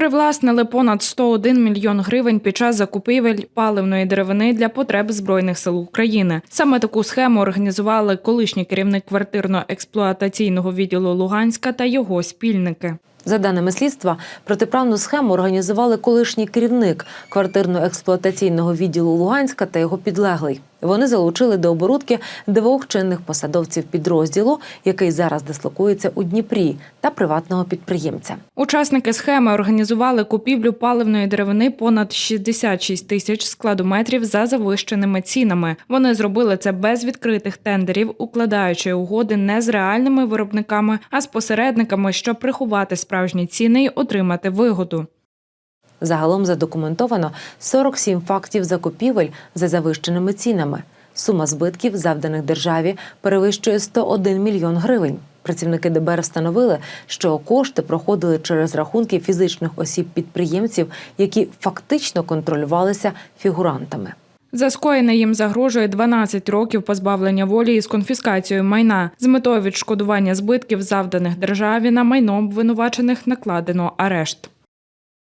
Привласнили понад 101 мільйон гривень під час закупівель паливної деревини для потреб збройних сил України. Саме таку схему організували колишній керівник квартирно-експлуатаційного відділу Луганська та його спільники. За даними слідства, протиправну схему організували колишній керівник квартирно-експлуатаційного відділу Луганська та його підлеглий. Вони залучили до оборудки двох чинних посадовців підрозділу, який зараз дислокується у Дніпрі, та приватного підприємця. Учасники схеми організували купівлю паливної деревини понад 66 тисяч складометрів за завищеними цінами. Вони зробили це без відкритих тендерів, укладаючи угоди не з реальними виробниками, а з посередниками, щоб приховати справжні ціни й отримати вигоду. Загалом задокументовано 47 фактів закупівель за завищеними цінами. Сума збитків, завданих державі, перевищує 101 мільйон гривень. Працівники ДБР встановили, що кошти проходили через рахунки фізичних осіб-підприємців, які фактично контролювалися фігурантами. За скоєне їм загрожує 12 років позбавлення волі із конфіскацією майна. З метою відшкодування збитків, завданих державі на майно обвинувачених накладено арешт.